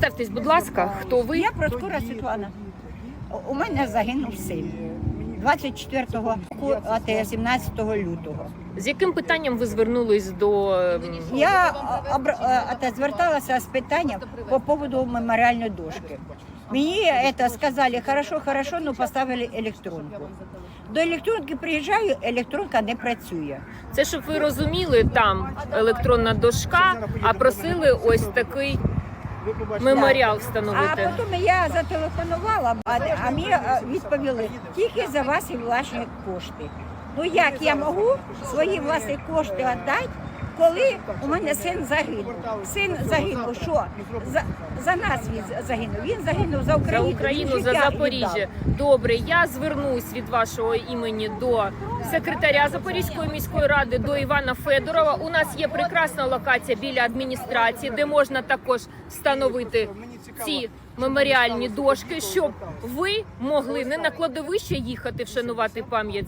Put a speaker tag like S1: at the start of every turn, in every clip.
S1: Представтесь, будь ласка, хто ви?
S2: Я Проскура Світлана. У мене загинув син 24-го, а те 17 лютого.
S1: З яким питанням ви звернулись до ем,
S2: Я обр- а, а, зверталася з питанням по поводу меморіальної дошки. Мені це сказали, хорошо, хорошо, ну поставили електронку. До електронки приїжджаю, електронка не працює.
S1: це, щоб ви розуміли, там електронна дошка, а просили ось такий меморіал
S2: А
S1: встановити.
S2: потім я зателефонувала, а, а мені відповіли тільки за ваші власні кошти. Ну як я можу свої власні кошти віддати, коли у мене син загинув? Син загинув, що? За, за нас він загинув. Він загинув за
S1: За
S2: Україну.
S1: Україну, за Запоріжжя. Добре, я звернусь від вашого імені до секретаря Запорізької міської ради до Івана Федорова. У нас є прекрасна локація біля адміністрації, де можна також встановити ці меморіальні дошки, щоб ви могли не на кладовище їхати вшанувати пам'ять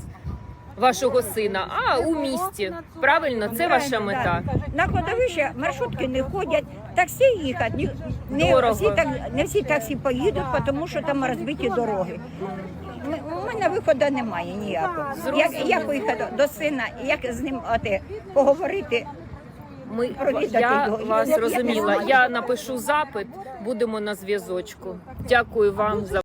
S1: вашого сина, а у місті. Правильно, це ваша мета.
S2: На кладовище маршрутки не ходять, таксі їхати. ні- Не
S1: Дорого.
S2: всі, так, не всі таксі поїдуть, тому що там розбиті дороги. М- У мене виходу немає ніякого. Як, як поїхати до сина, як з ним оте, поговорити?
S1: Ми
S2: Провідати
S1: я
S2: його.
S1: вас
S2: Я- я не знаю.
S1: Я напишу запит, будемо на зв'язочку. Дякую вам за.